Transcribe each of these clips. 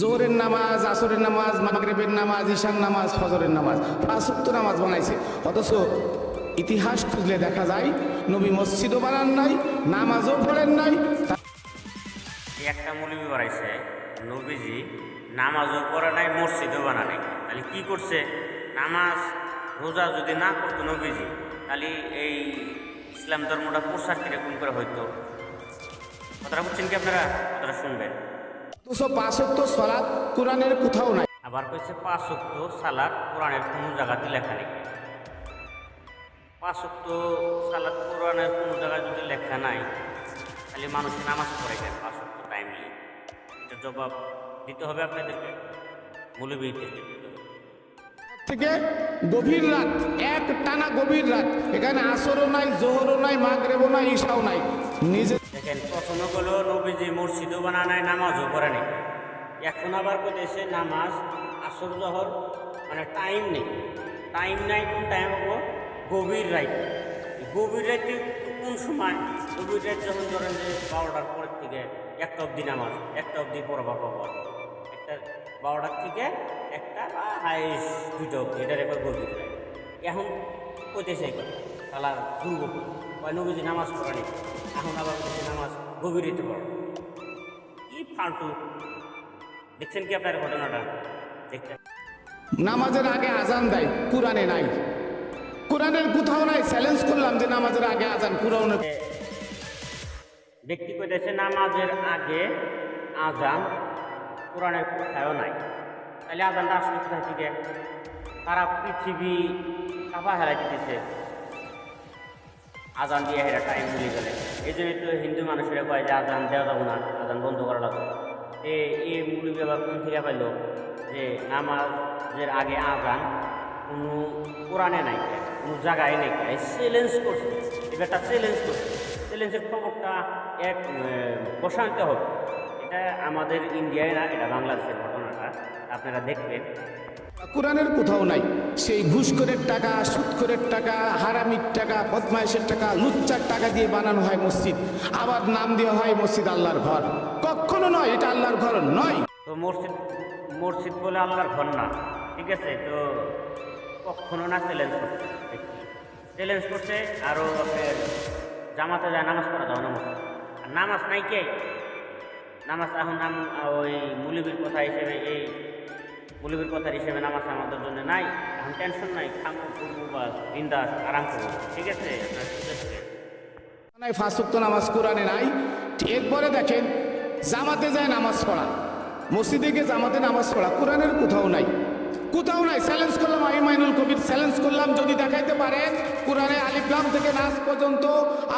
জোহরের নামাজ, আসরের নামাজ, মাগরেবের নামাজ ঈশান নামাজ, ফজরের নামাজ পাঁচক্ত নামাজ বানাইছে। অথচ ইতিহাস খুঁজলে দেখা যায়, নবী মসজিদও বানান নাই, নামাজও পড়েন নাই। একটা মৌলবি বাড়াইছে নবীজি নামাজও পড়ে নাই, মসজিদও বানা নাই। তাহলে কি করছে? নামাজ, রোজা যদি না করতো নবীজি, তাহলে এই ইসলাম ধর্মটা প্রসার কীরকম করে হইতো? কথাটা বুঝছেন কি আপনারা? কথাটা শুনবেন। অথচ পাঁচক্ত সলাৎ কোরআনের কোথাও নাই। আবার কইছে পাঁচ সালাদ কোরআনের কোনো জায়গাতে লেখা নেই। পাঁচ সালাদ কোরআনের কোনো জায়গায় যদি লেখা নাই তাহলে মানুষ নামাজ পড়ে পাঁচ অক্ত টাইমলি এটা জবাব দিতে হবে আপনাদেরকে মৌলবীদেরকে দিতে থেকে গভীর রাত এক টানা গভীর রাত। এখানে আসরও নাই জোহরও নাই মাগরেবও নাই ঈশাও নাই। নিজে দেখেন, প্রথমে হলো নবীজি মসজিদও বানা নাই, নামাজও পড়ে নেই। এখন আবার কোথায় নামাজ, আসর, জহর মানে টাইম নেই। টাইম নাই, কোন টাইম হব? গভীর রাইট গভীর রাতে কোন সময়? গভীর রাইট যখন ধরেন যে বারোটার পরের থেকে একটা অবধি নামাজ, একটা অবধি পড়বা পাবো একটা বারোটার থেকে একটা বা হাইস দুটো অবধি, এটার একবার গভীর রাত এখন কইতেছে তালা দুর্গ কয় নবীজি নামাজ পড়েনি। এখন আবার নামাজ গভীর হইতে পড়ো কি ফালতু। দেখছেন কি আপনার ঘটনাটা? দেখছেন। নামাজের আগে আজান দেয় কোরআনে নাই। কোরআনের কোথাও নাই চ্যালেঞ্জ করলাম যে নামাজের আগে আজান কোরআনে ব্যক্তি কইতেছে নামাজের আগে আজান কোরআনের কোথায়ও নাই। তাহলে আজানটা আসলে কোথায় থেকে? সারা পৃথিবী কাপা হেলাই দিতেছে। আজান দিয়ে হেরা টাইম ভুলে গেলে। এই জন্যই তো হিন্দু মানুষেরা কয় যে আজান দেওয়া যাব না, আজান বন্ধ করা লাগবে। এ, এই মুলি আবার কোন থেকে পাইল? যে নামাজের আগে আজান কোনো কোরআনে নাই, কোনো জায়গায় নেই চ্যালেঞ্জ করছে। এবারটা চ্যালেঞ্জ করছে। চ্যালেঞ্জের খবরটা এক বসাতে হবে। এটা আমাদের ইন্ডিয়ায় না, এটা বাংলাদেশের ঘটনাটা। আপনারা দেখবেন। কোরআনের কোথাও নাই। সেই ঘুষখোরের টাকা, সুদখোরের টাকা, হারামির টাকা বদমাইশের টাকা, লুচ্চার টাকা দিয়ে বানানো হয় মসজিদ। আবার নাম দেওয়া হয় মসজিদ আল্লাহর ঘর। কখনো নয়, এটা আল্লাহর ঘর নয়। তো মসজিদ মসজিদ বলে আল্লাহর ঘর না। ঠিক আছে? তো কখনো না চ্যালেঞ্জ করছে চ্যালেঞ্জ করছে আরও জামাতে যায়, নামাজ পড়া যাও নামাজ আর নামাজ নাই কে? নামাজ এখন নাম ওই মুলিবির কথা হিসেবে এই মুলিবির কথার হিসেবে নামাজ আমাদের জন্য নাই। এখন টেনশন নাই, খামো করব বা বিন্দাস আরাম করব। ঠিক আছে। নাই ফাঁসুক্ত নামাজ কোরআনে নাই। এরপরে দেখেন, জামাতে যায় নামাজ পড়া। মসজিদে গিয়ে জামাতে নামাজ পড়া, কোরআনের কোথাও নাই। কোথাও নাই চ্যালেঞ্জ করলাম, আমি মাইনুল কবির চ্যালেঞ্জ করলাম, যদি দেখাইতে পারেন কোরআনে আলিফলাম থেকে নাচ পর্যন্ত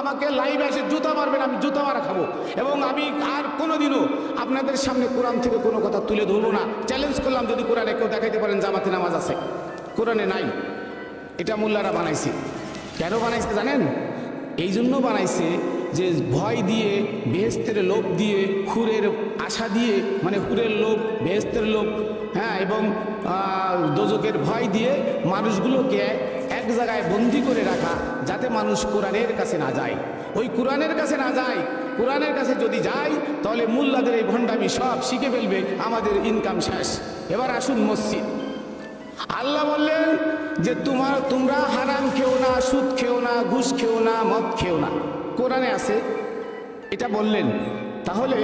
আমাকে লাইভ এসে জুতা মারবেন, আমি জুতা মারা খাব। এবং আমি আর কোনোদিনও আপনাদের সামনে কোরআন থেকে কোনো কথা তুলে ধরবো না। চ্যালেঞ্জ করলাম, যদি কোরআনে কেউ দেখাইতে পারেন, জামাতে নামাজ আছে। কোরআনে নাই। এটা মোল্লারা বানাইছে। কেন বানাইছে জানেন? এই জন্য বানাইছে যে ভয় দিয়ে, বেহেস্তের লোভ দিয়ে, হুরের আশা দিয়ে মানে হুরের লোভ, বেহেস্তের লোভ হ্যাঁ এবং দোজকের ভয় দিয়ে মানুষগুলোকে এক জায়গায় বন্দি করে রাখা, যাতে মানুষ কোরআনের কাছে না যায়। ওই কোরআনের কাছে না যায়, কোরআনের কাছে যদি যায়, তাহলে মোল্লাদের এই ভণ্ডামি সব শিখে ফেলবে, আমাদের ইনকাম শেষ। এবার আসুন মসজিদ। আল্লাহ বললেন যে, তোমার, তোমরা হারাম খেও না, সুদ খেও না, ঘুষ খেও না, মদ খেও না। কোরআনে আছে, এটা বললেন, তাহলে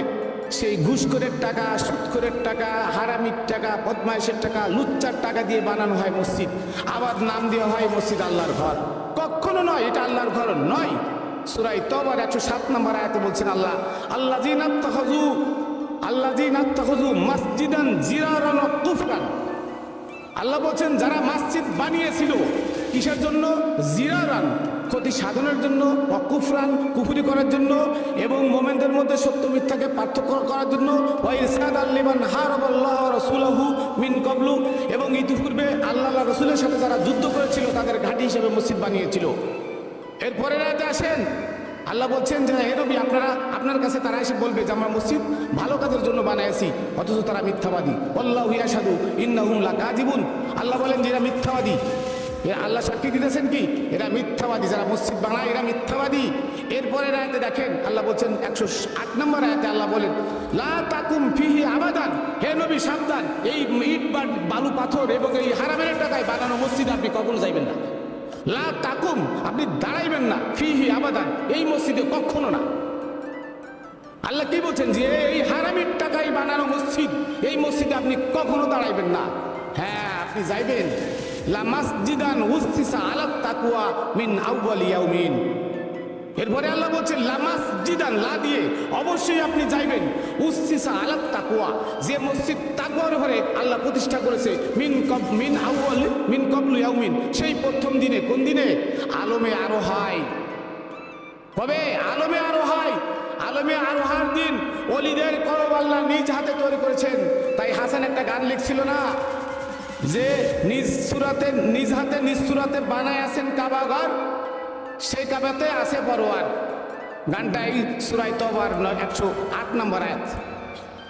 সেই ঘুষখোরের টাকা, সুদখোরের টাকা, হারামির টাকা বদমাইশের টাকা, লুচ্চার টাকা দিয়ে বানানো হয় মসজিদ। আবার নাম দেওয়া হয় মসজিদ আল্লাহর ঘর। কখনো নয়, এটা আল্লাহর ঘর নয়। সুরাই তবার একশো সাত নম্বর আয়াতে বলছেন আল্লাহ আল্লাহ জিনাত্তাহজু আল্লাহ জিনাত্তাহজু মসজিদান জিরারান কুফরান আল্লাহ বলছেন, যারা মসজিদ বানিয়েছিল কিসের জন্য? জিরা রান। ক্ষতি সাধনের জন্য অকুফ রান, কুফুরি করার জন্য এবং মোমেনদের মধ্যে সত্য মিথ্যাকে পার্থক্য করার জন্য হারবাল্লাহ রসুলাহু মিন কবলু এবং ইতিপূর্বে আল্লাহ রসুলের সাথে যারা যুদ্ধ করেছিল, তাদের ঘাঁটি হিসেবে মসজিদ বানিয়েছিল। এরপরে রাতে আসেন। আল্লাহ বলছেন যে, হে রবি আপনারা, আপনার কাছে তারা এসে বলবে যে, আমরা মসজিদ ভালো কাজের জন্য বানাইছি অথচ তারা মিথ্যাবাদী। আল্লাহ ইয়াসাদু ইন্নাহুম লা কাজিবুন আল্লাহ বলেন যে, এরা মিথ্যাবাদী। এরা আল্লাহ সাক্ষী দিতেছেন কি? এরা মিথ্যাবাদী, যারা মসজিদ বানায় এরা মিথ্যাবাদী। এরপরে রায়তে দেখেন, আল্লাহ বলছেন, একশো আট নম্বর আয়াতে আল্লাহ বলেন, লা তাকুম ফিহি আবাদান। হে নবী জিদান এই ইট বা বালু, পাথর এবং এই হারামের টাকায় বানানো মসজিদ আপনি কখনো যাইবেন না। লা তাকুম, আপনি দাঁড়াইবেন না, ফিহি আবাদান, এই মসজিদে কখনো না। আল্লাহ কি বলছেন যে, এই হারামির টাকায় বানানো মসজিদ, এই মসজিদে আপনি কখনো দাঁড়াইবেন না। হ্যাঁ আপনি যাইবেন। লা মাসজিদান উসতিসা আলাত তাকওয়া মিন আউয়াল ইয়াউমিন। এরপরে আল্লাহ বলছেন লামাস জিদান লা দিয়ে অবশ্যই আপনি যাইবেন। উসিসা আলাত তাকুয়া, যে মসজিদ তাকুয়ার ঘরে আল্লাহ প্রতিষ্ঠা করেছে, মিন কব, মিন আউয়াল, মিন কবলু ইয়াউমিন। সেই প্রথম দিনে, কোন দিনে? আলমে আরও হয় কবে? আলমে আরও হয় আলমে আরোহার দিন অলিদের করব আল্লাহ নিজ হাতে তৈরি করেছেন। তাই হাসান একটা গান লিখছিল না? যে নিজ সুরাতে, নিজ হাতে, নিজ সুরাতে বানায় আছেন কাবাঘর সেই কাবাতে আছে পরোয়ার গানটা এই সুরাই তবার একশো আট নম্বর আয়াত।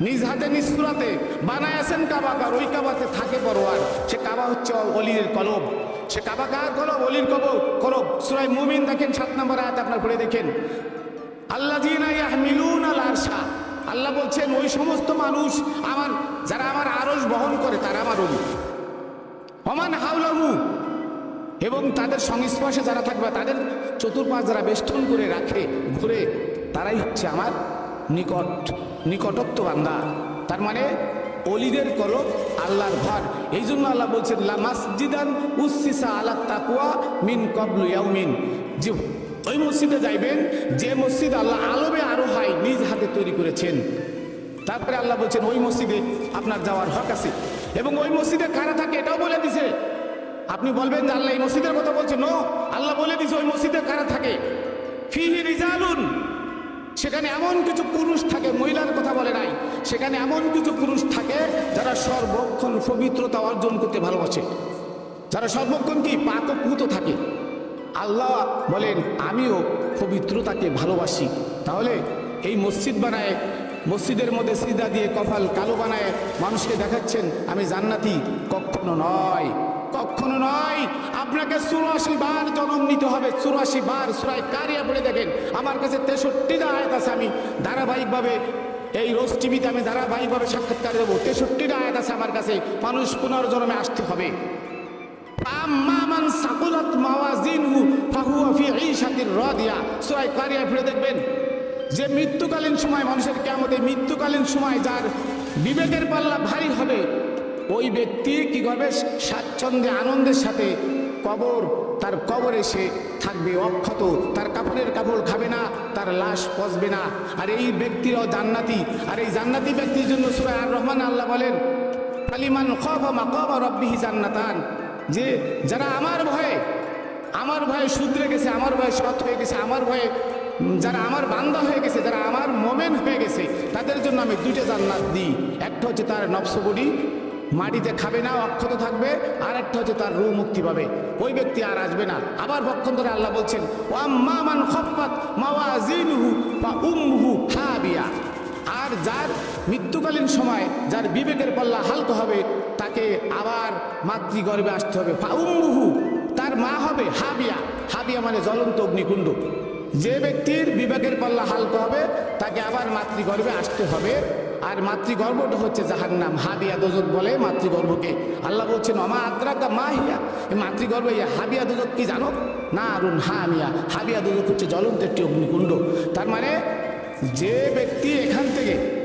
নিজ হাতে, নিজ সুরাতে বানায় আছেন কাবাকার ওই কাবাতে থাকে পরোয়ার সে কাবা হচ্ছে অলির কলব। সে কাবা কার কলব? অলির কব কলব। সুরাই মুমিন দেখেন, সাত নম্বর আয়াত আপনার পড়ে দেখেন। আল্লাহ মিলুন আল আরশা আল্লাহ বলছেন, ওই সমস্ত মানুষ আমার যারা আমার আরশ বহন করে, তারা আমার অলি। অমান হাউলাহু এবং তাদের সংস্পর্শে যারা থাকবে, তাদের চতুর্পাশ যারা বেষ্টন করে রাখে, ঘুরে, তারাই হচ্ছে আমার নিকট, নিকটত্ব বান্দা। তার মানে অলিদের কলব আল্লাহর ঘর। এই জন্য আল্লাহ বলছেন, লা মাসজিদান উসিসা আলা তাকুয়া মিন কবলু ইয়াউমিন। যে ওই মসজিদে যাইবেন, যে মসজিদ আল্লাহ আলমে আরও হয়, নিজ হাতে তৈরি করেছেন। তারপরে আল্লাহ বলছেন, ওই মসজিদে আপনার যাওয়ার হক আছে। এবং ওই মসজিদে কারা থাকে এটাও বলে দিছে। আপনি বলবেন যে আল্লাহ এই মসজিদের কথা বলছে। নো আল্লাহ বলে দিছে ওই মসজিদে কারা থাকে। সেখানে এমন কিছু পুরুষ থাকে, মহিলার কথা বলে নাই। সেখানে এমন কিছু পুরুষ থাকে যারা সর্বক্ষণ পবিত্রতা অর্জন করতে ভালোবাসে। যারা সর্বক্ষণ কি পাক ও পুত থাকে। আল্লাহ বলেন, আমিও পবিত্রতাকে ভালোবাসি। তাহলে এই মসজিদ বানায় মসজিদের মধ্যে সিদা দিয়ে কপাল কালো বানায় মানুষকে দেখাচ্ছেন, আমি জান্নাতি। কখনো নয় কখনো নয়। আপনাকে চুরাশি বার জন্ম নিতে হবে, চুরাশি বার সুরাই কারিয়া পড়ে দেখেন। আমার কাছে তেষট্টিটা আয়াত আছে, আমি ধারাবাহিকভাবে এই রোজ টিভিতে আমি ধারাবাহিকভাবে সাক্ষাৎকার দেবো। তেষট্টিটা আয়াত আছে আমার কাছে, মানুষ পুনর্জন্মে আসতে হবে। সাকুলাত মাওয়াজিনহু ফাহুয়া ফি ঈশাতির রাদিয়া। সূরা কারিয়া পড়ে দেখবেন যে মৃত্যুকালীন সময় মানুষের কিয়ামতে মৃত্যুকালীন সময় যার বিবেকের পাল্লা ভারী হবে, ওই ব্যক্তি কি করবে? স্বাচ্ছন্দ্যে, আনন্দের সাথে কবর, তার কবরে সে থাকবে অক্ষত। তার কাপড়ের কাপড় খাবে না, তার লাশ পচবে না। আর এই ব্যক্তিরাও জান্নাতি। আর এই জান্নাতি ব্যক্তির জন্য সুরা আর রহমান আল্লাহ বলেন কালিমান খব মাকব রব্বিহি জান্নাতান। যে, যারা আমার ভয়ে আমার ভয়ে শুধরে গেছে, আমার ভয়ে সৎ হয়ে গেছে, আমার ভয়ে যারা আমার বান্দা হয়ে গেছে, যারা আমার মোমেন হয়ে গেছে, তাদের জন্য আমি দুইটা জান্নাত দিই। একটা হচ্ছে তার নবসবুড়ি মাটিতে খাবে না, অক্ষত থাকবে, আর একটা হচ্ছে তার রু মুক্তি পাবে। ওই ব্যক্তি আর আসবে না। আবার পক্ষান্তরে আল্লাহ বলছেন, ওয়াম্মা মান হাবিয়া। আর যার মৃত্যুকালীন সময়, যার বিবেকের পাল্লা হালকা হবে, তাকে আবার মাতৃগর্ভে আসতে হবে। ফাউম্মুহু তার মা হবে হাবিয়া। হাবিয়া মানে জ্বলন্ত অগ্নিকুণ্ড। যে ব্যক্তির বিবেকের পাল্লা হালকা হবে, তাকে আবার মাতৃগর্ভে আসতে হবে। আর মাতৃগর্ভটা হচ্ছে যাহার নাম হাবিয়া দোজক বলে মাতৃগর্ভকে। আল্লাহ বলছেন অমা আদ্রাকা মা হিয়া? এই মাতৃগর্ভ ইয়া হাবিয়া দোজক কি জানো? না আরুন হা হামিয়া। হাবিয়া দোজক হচ্ছে জ্বলন্ত একটি অগ্নিকুণ্ড। তার মানে যে ব্যক্তি এখান থেকে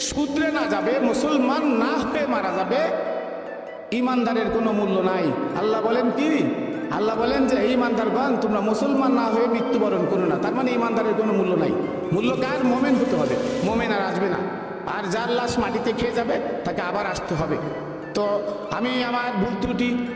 শুধরে না যাবে, মুসলমান না হয়ে মারা যাবে, ইমানদারের কোনো মূল্য নাই। আল্লাহ বলেন কি? আল্লাহ বলেন যে এই ইমানদারগণ তোমরা মুসলমান না হয়ে মৃত্যুবরণ করো না। তার মানে ইমানদারের কোনো মূল্য নাই। মূল্য কার? মোমেন হতে হবে। মোমেন আর আসবে না। আর যার লাশ মাটিতে খেয়ে যাবে, তাকে আবার আসতে হবে। তো আমি আমার ভুল ত্রুটি